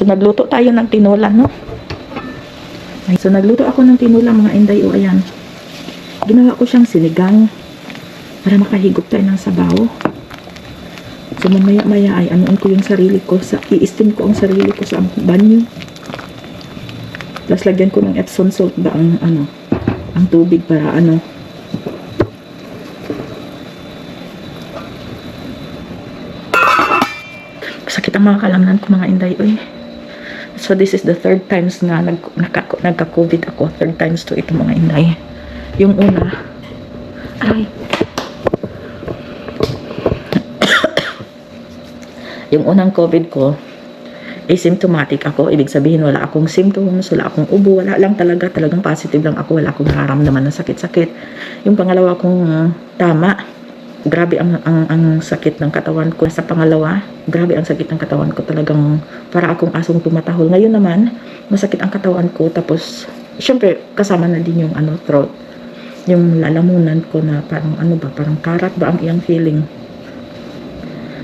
So nagluto tayo ng tinola, no? So nagluto ako ng tinola mga inday o ayan. Ginawa ko siyang sinigang para makahigop tayo ng sabaw. So mamaya maya ay anuin ko yung sarili ko sa i-steam ko ang sarili ko sa banyo. Tapos lagyan ko ng Epsom salt ba ang ano ang tubig para ano sakit ang mga kalamnan ko mga inday oy. So this is the third times nga nag, nagka, nagka-COVID ako. Third times to ito mga inday. Yung una, ay, yung unang COVID ko, asymptomatic ako. Ibig sabihin, wala akong symptoms, wala akong ubo, wala lang talaga. Talagang positive lang ako. Wala akong nararamdaman na sakit-sakit. Yung pangalawa kong tama, grabe ang, ang, ang sakit ng katawan ko. Sa pangalawa, grabe ang sakit ng katawan ko. Talagang para akong asong tumatahol. Ngayon naman, masakit ang katawan ko. Tapos, syempre, kasama na din yung ano, throat. Yung lalamunan ko na parang ano ba, parang karat ba ang iyang feeling.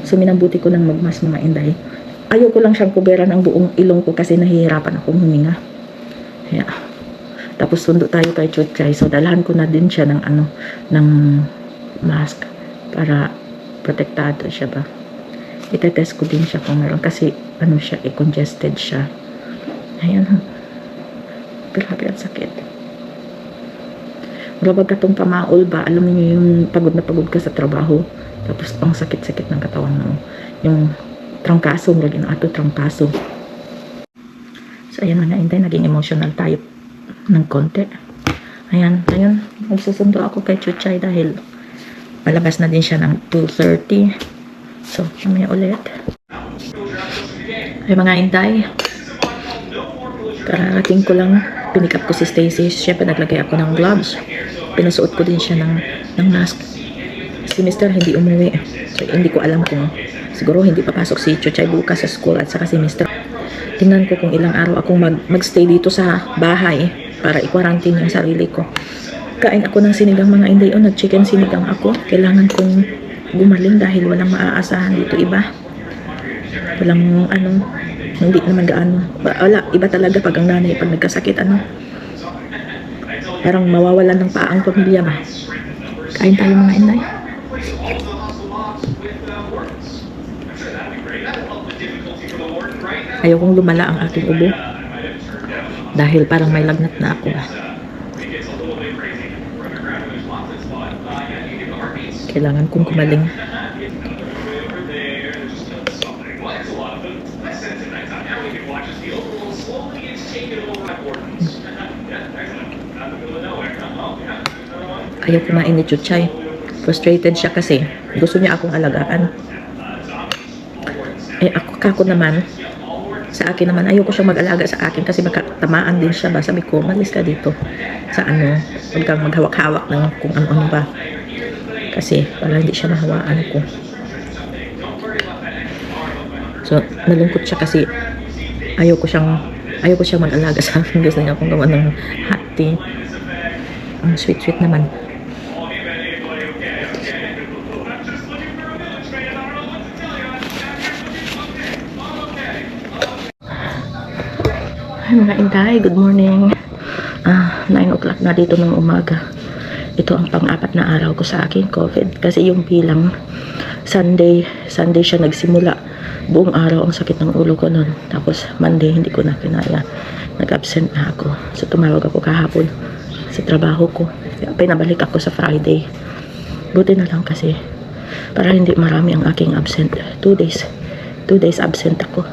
So, minabuti ko ng magmas mga inday. Ayoko lang siyang kuberan ang buong ilong ko kasi nahihirapan akong huminga. Kaya, tapos sundo tayo kay Chuchay. So, dalahan ko na din siya ng ano, ng mask para protektado siya ba. Itetest ko din siya kung meron kasi ano siya, eh, congested siya. Ayan. Grabe ang sakit. Grabag katong pamaol ba? Alam niyo yung pagod na pagod ka sa trabaho. Tapos ang sakit-sakit ng katawan mo. Yung trangkaso, lagi na ato trangkaso. So ayan mga intay, naging emotional tayo ng konti. Ayan, ayun, magsusundo ako kay Chuchay dahil palabas na din siya ng 2.30. So, mamaya ulit. Ay mga intay, kararating ko lang, pinikap ko si Stacy. Siyempre, naglagay ako ng gloves. Pinasuot ko din siya ng, ng mask. Si Mr. hindi umuwi. So, hindi ko alam kung siguro hindi papasok si Chuchay bukas sa school at saka si Mr. Tingnan ko kung ilang araw akong mag, magstay dito sa bahay para i-quarantine yung sarili ko. Kain ako ng sinigang mga inday o nag-chicken sinigang ako. Kailangan kong gumaling dahil walang maaasahan dito iba. Walang ano, hindi naman gaano. Wala, iba talaga pag ang nanay pag nagkasakit ano. Parang mawawalan ng paang pamilya ba. Kain tayo mga inday. Ayaw kong lumala ang aking ubo. Dahil parang may lagnat na ako ah. Kailangan kong kumaling. Ayaw kumain ni Chuchay. Frustrated siya kasi gusto niya akong alagaan. Eh ako kako naman, sa akin naman, ayoko siyang mag-alaga sa akin kasi magkatamaan din siya ba. Sabi ko, malis ka dito sa ano, huwag kang maghawak-hawak ng kung ano-ano ba. Kasi para hindi siya mahawaan ko. So, nalungkot siya kasi ayoko siyang ayoko siyang mag-alaga sa akin. Gusto niya akong gawa ng hot tea. Ang sweet-sweet naman. Ay, mga intay, good morning. Ah, 9 o'clock na dito ng umaga. Ito ang pang-apat na araw ko sa akin, COVID. Kasi yung bilang Sunday, Sunday siya nagsimula. Buong araw ang sakit ng ulo ko noon. Tapos Monday, hindi ko na kinaya. Nag-absent na ako. So tumawag ako kahapon sa trabaho ko. Pinabalik ako sa Friday. Buti na lang kasi para hindi marami ang aking absent. Two days. Two days absent ako.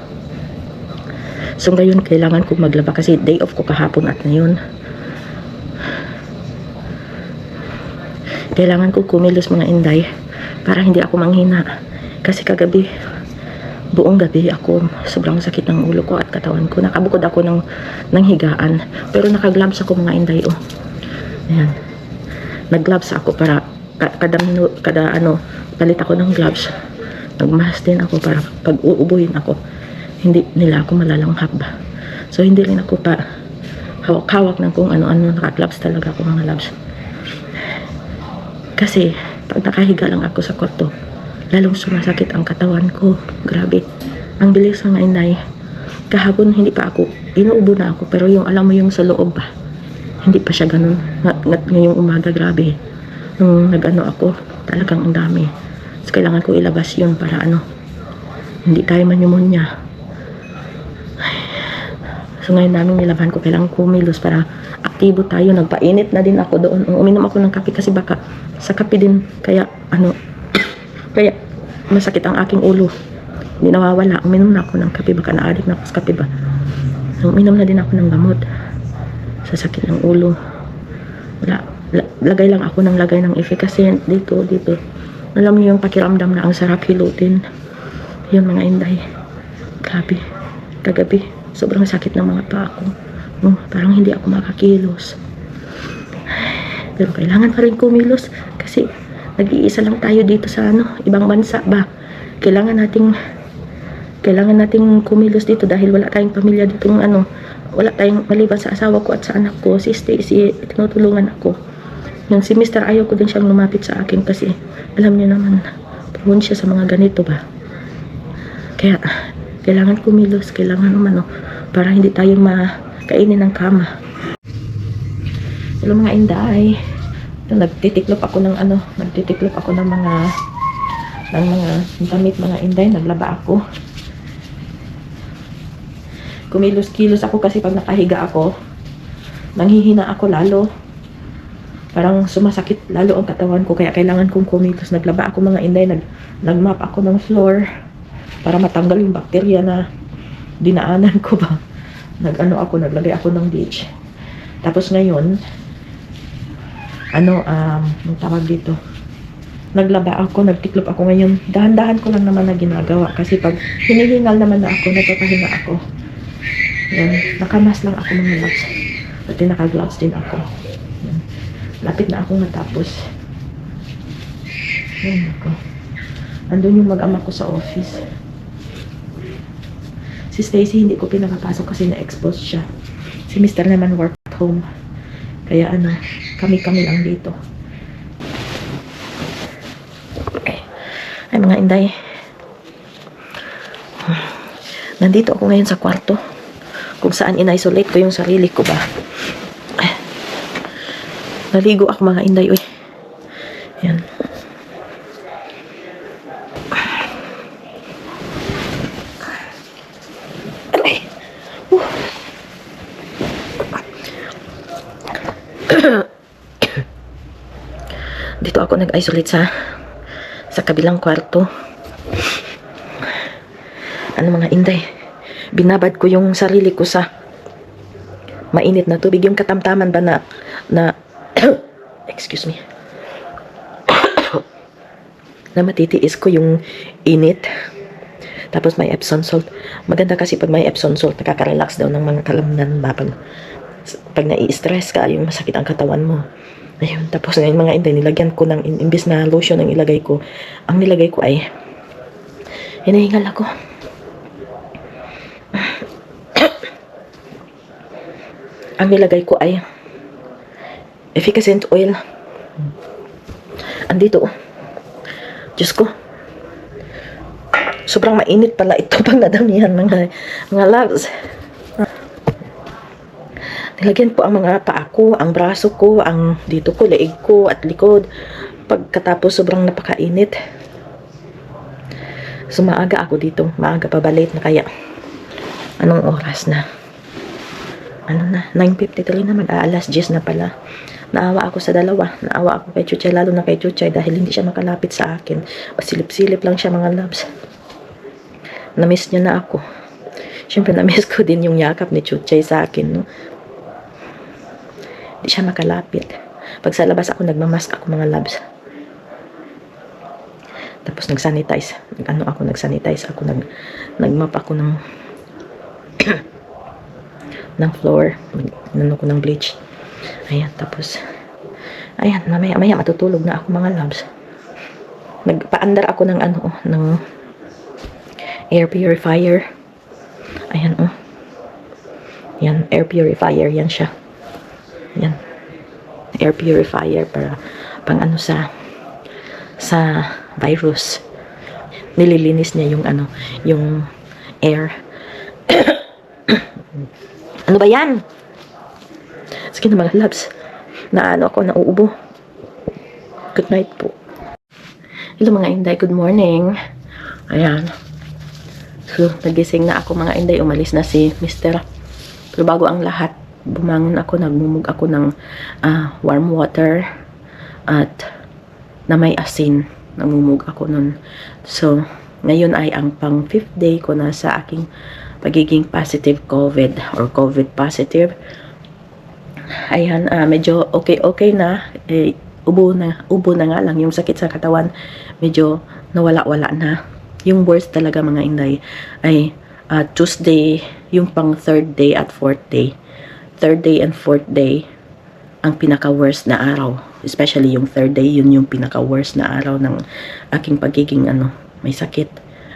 So ngayon kailangan kong maglaba kasi day off ko kahapon at ngayon. Kailangan ko kumilos mga inday para hindi ako manghina. Kasi kagabi, buong gabi ako, sobrang sakit ng ulo ko at katawan ko. Nakabukod ako ng, ng higaan. Pero nakagloves ako mga inday. Oh. Ayan. Nag-gloves ako para ka- kada, kada ano, palit ako ng gloves. Nagmask din ako para pag uubuhin ako hindi nila ako malalanghap ba. So, hindi rin ako pa hawak-hawak ng kung ano-ano. Naka-gloves talaga ako mga gloves. Kasi, pag nakahiga lang ako sa kwarto, lalong sumasakit ang katawan ko. Grabe. Ang bilis mga inay. kahapon hindi pa ako, inuubo na ako, pero yung alam mo yung sa loob ba, hindi pa siya ganun. Nga, ngayong umaga, grabe. Nung nag-ano ako, talagang ang dami. So, kailangan ko ilabas yun para ano, hindi tayo manyumunya. So ngayon namin nilaban ko, kailangan kumilos para aktibo tayo. Nagpainit na din ako doon. Uminom ako ng kape kasi baka sa kape din, kaya ano, kaya masakit ang aking ulo. Hindi nawawala. Uminom na ako ng kape, baka naadik na ako sa kape ba. So, uminom na din ako ng gamot sa sakit ng ulo. Wala, la- lagay lang ako ng lagay ng efficacent dito, dito. Alam niyo yung pakiramdam na ang sarap hilutin. Yun mga inday. Grabe. Kagabi, sobrang sakit ng mga paa ko. No, parang hindi ako makakilos. Pero kailangan pa rin kumilos kasi nag-iisa lang tayo dito sa ano, ibang bansa ba. Kailangan nating kailangan nating kumilos dito dahil wala tayong pamilya dito ng ano, wala tayong maliban sa asawa ko at sa anak ko, si Stacy, tinutulungan ako. Yung si Mr. ayaw ko din siyang lumapit sa akin kasi alam niyo naman, prone siya sa mga ganito ba. Kaya, kailangan kumilos, kailangan umano, para hindi tayo makainin ng kama. Hello mga inday. Ito, nagtitiklop ako ng ano, nagtitiklop ako ng mga ng mga damit mga inday, naglaba ako. Kumilos-kilos ako kasi pag nakahiga ako, nanghihina ako lalo. Parang sumasakit lalo ang katawan ko kaya kailangan kong kumilos. Naglaba ako mga inday, nag, nagmap ako ng floor para matanggal yung bakterya na dinaanan ko ba. Nag-ano ako, naglagay ako ng bleach. Tapos ngayon, ano, um, ang tawag dito, naglaba ako, nagtiklop ako ngayon. Dahan-dahan ko lang naman na ginagawa kasi pag hinihingal naman na ako, nagpapahinga ako. Yan, nakamas lang ako mga gloves. Pati naka-gloves din ako. Yan. Lapit na ako natapos. Yan ako. Andun yung mag-ama ko sa office. Si Stacy hindi ko pinakapasok kasi na-expose siya. Si Mr. naman work at home. Kaya ano, kami-kami lang dito. Okay. Ay mga inday. Nandito ako ngayon sa kwarto. Kung saan in-isolate ko yung sarili ko ba. Naligo ako mga inday. Uy. Yan. Dito ako nag-isolate sa sa kabilang kwarto. Ano mga inday? Binabad ko yung sarili ko sa mainit na tubig. Yung katamtaman ba na na excuse me na matitiis ko yung init. Tapos may Epsom salt. Maganda kasi pag may Epsom salt, nakaka-relax daw ng mga kalamnan ba pag, nai-stress ka, yung masakit ang katawan mo. Ayun, tapos ngayon mga inday, nilagyan ko ng, imbis na lotion ang ilagay ko, ang nilagay ko ay, hinahingal ako. ang nilagay ko ay, efficacent oil. Andito, oh. Diyos ko. Sobrang mainit pala ito pag nadamihan mga, mga loves. Nilagyan po ang mga paa ko, ang braso ko, ang dito ko, leeg ko at likod. Pagkatapos sobrang napakainit. So maaga ako dito. Maaga pa ba na kaya? Anong oras na? Ano na? 9.53 na mag-aalas 10 na pala. Naawa ako sa dalawa. Naawa ako kay Chuchay, lalo na kay Chuchay dahil hindi siya makalapit sa akin. Pasilip-silip lang siya mga loves. Na-miss niya na ako. Siyempre, na-miss ko din yung yakap ni Chuchay sa akin, no? Hindi siya makalapit. Pag sa labas ako, nagmamask ako mga loves. Tapos nag-sanitize. Nag-ano ako, nag-sanitize ako. Nag, nag-map ako ng ng floor. Nano ko ng bleach. Ayan, tapos ayan, mamaya, maya matutulog na ako mga loves. Nagpaandar ako ng ano, oh, ng air purifier. Ayan, oh. Yan, air purifier, yan siya. Yan. Air purifier para pang ano sa sa virus. Nililinis niya yung ano, yung air. ano ba yan? Sige na mga loves. Na ano ako, nauubo. Good night po. Hello mga Inday, good morning. Ayan. So, nagising na ako mga Inday. Umalis na si Mr. Pero bago ang lahat, bumangon ako, nagmumug ako ng ah, warm water at na may asin. Namumug ako nun. So, ngayon ay ang pang fifth day ko na sa aking pagiging positive COVID or COVID positive. Ayan, ah, medyo okay-okay na. Eh, ubo na, ubo na nga lang yung sakit sa katawan. Medyo nawala-wala na. Yung worst talaga mga inday ay ah, Tuesday, yung pang third day at fourth day. Third day and fourth day, ang pinaka-worst na araw. Especially yung third day, yun yung pinaka-worst na araw ng aking pagiging ano, may sakit.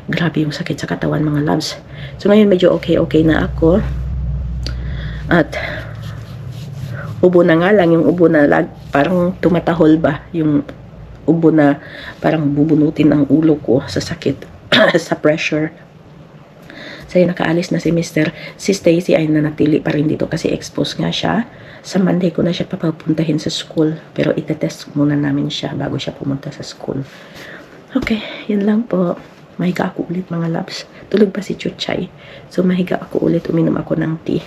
Grabe yung sakit sa katawan mga loves. So ngayon medyo okay-okay na ako. At ubo na nga lang, yung ubo na lag, parang tumatahol ba, yung ubo na parang bubunutin ang ulo ko sa sakit, sa pressure. So, nakaalis na si Mr. Si Stacy ay nanatili pa rin dito kasi exposed nga siya. Sa Monday ko na siya papapuntahin sa school. Pero itetest muna namin siya bago siya pumunta sa school. Okay, yun lang po. Mahiga ako ulit mga loves. Tulog pa si Chuchay. So, mahiga ako ulit. Uminom ako ng tea.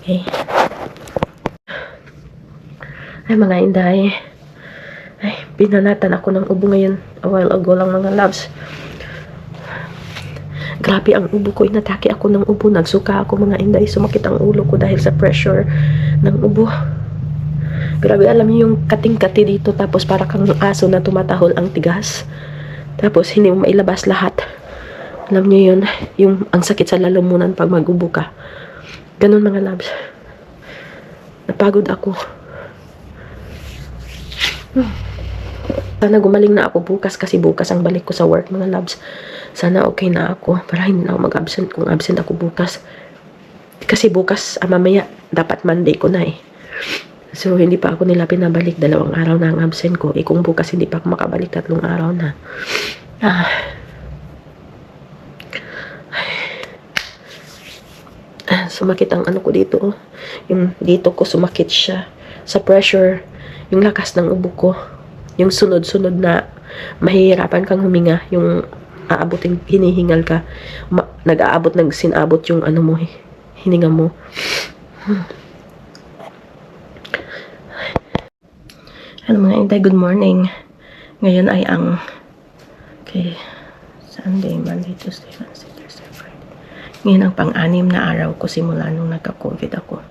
Okay. Ay, mga inday. Ay, binanatan ako ng ubo ngayon. A while ago lang mga loves. Grabe ang ubo ko. Inatake ako ng ubo. Nagsuka ako mga inday. Sumakit ang ulo ko dahil sa pressure ng ubo. Grabe, alam niyo yung kating-kati dito. Tapos para kang aso na tumatahol ang tigas. Tapos hindi mo mailabas lahat. Alam niyo yun. Yung ang sakit sa lalamunan pag magubo ka. Ganun mga loves. Napagod ako. Sana gumaling na ako bukas kasi bukas ang balik ko sa work mga labs. Sana okay na ako para hindi na ako mag-absent kung absent ako bukas. Kasi bukas, ah, mamaya, dapat Monday ko na eh. So, hindi pa ako nila pinabalik. Dalawang araw na ang absent ko. Eh, kung bukas hindi pa ako makabalik, tatlong araw na. Ah. Ah, Sumakit ang ano ko dito. oh. Yung dito ko sumakit siya. Sa pressure, yung lakas ng ubo ko. Yung sunod-sunod na mahihirapan kang huminga. Yung aabutin, hinihingal ka. Ma- nag-aabot, nag sinabot yung ano mo, hininga mo. Hello mga inday, good morning. Ngayon ay ang okay, Sunday, Monday, Tuesday, Wednesday, Thursday, Friday. Ngayon ang pang-anim na araw ko simula nung nagka-COVID ako.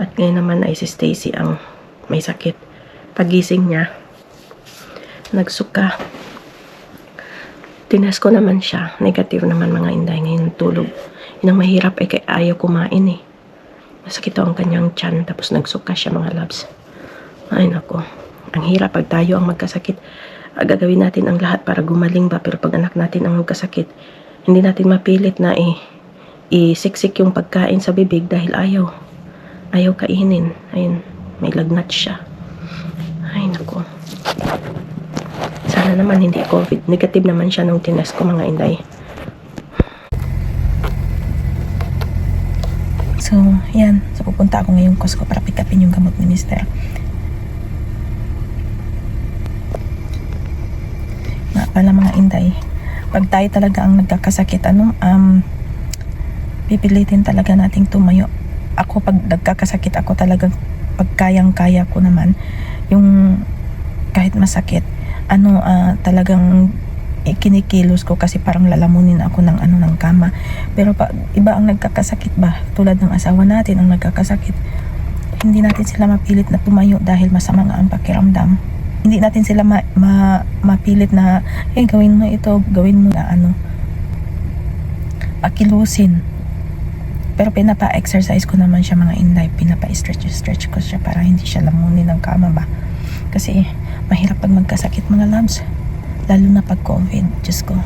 At ngayon naman ay si Stacy ang may sakit. Pagising niya, nagsuka. Tinas ko naman siya. Negative naman mga inday ngayon tulog. Yun ang mahirap ay kay ayaw kumain eh. Masakit ang kanyang tiyan tapos nagsuka siya mga labs. Ay nako. Ang hirap pag tayo ang magkasakit. Ah, Gagawin natin ang lahat para gumaling ba pero pag anak natin ang magkasakit, hindi natin mapilit na eh isiksik yung pagkain sa bibig dahil ayaw. Ayaw kainin. Ayun, may lagnat siya. Ay nako. Sana naman hindi COVID. Negative naman siya nung tinest ko mga inday. So, yan. So, pupunta ako ngayong Costco para pick upin yung gamot ni Mister. Nga pala mga inday. Pag tayo talaga ang nagkakasakit, ano, um, pipilitin talaga nating tumayo. Ako, pag nagkakasakit ako talagang pag kayang-kaya ko naman, yung kahit masakit, ano, ah, talagang ikinikilos ko kasi parang lalamunin ako ng ano ng kama. Pero pa, iba ang nagkakasakit ba? Tulad ng asawa natin ang nagkakasakit. Hindi natin sila mapilit na tumayo dahil masama nga ang pakiramdam. Hindi natin sila ma, ma, mapilit na, eh gawin mo ito, gawin mo na ano. Pakilusin. Pero pinapa-exercise ko naman siya mga inday. Pinapa-stretch-stretch ko siya para hindi siya lamunin ng kama ba. Kasi mahirap pag magkasakit mga labs. Lalo na pag COVID. Diyos ko.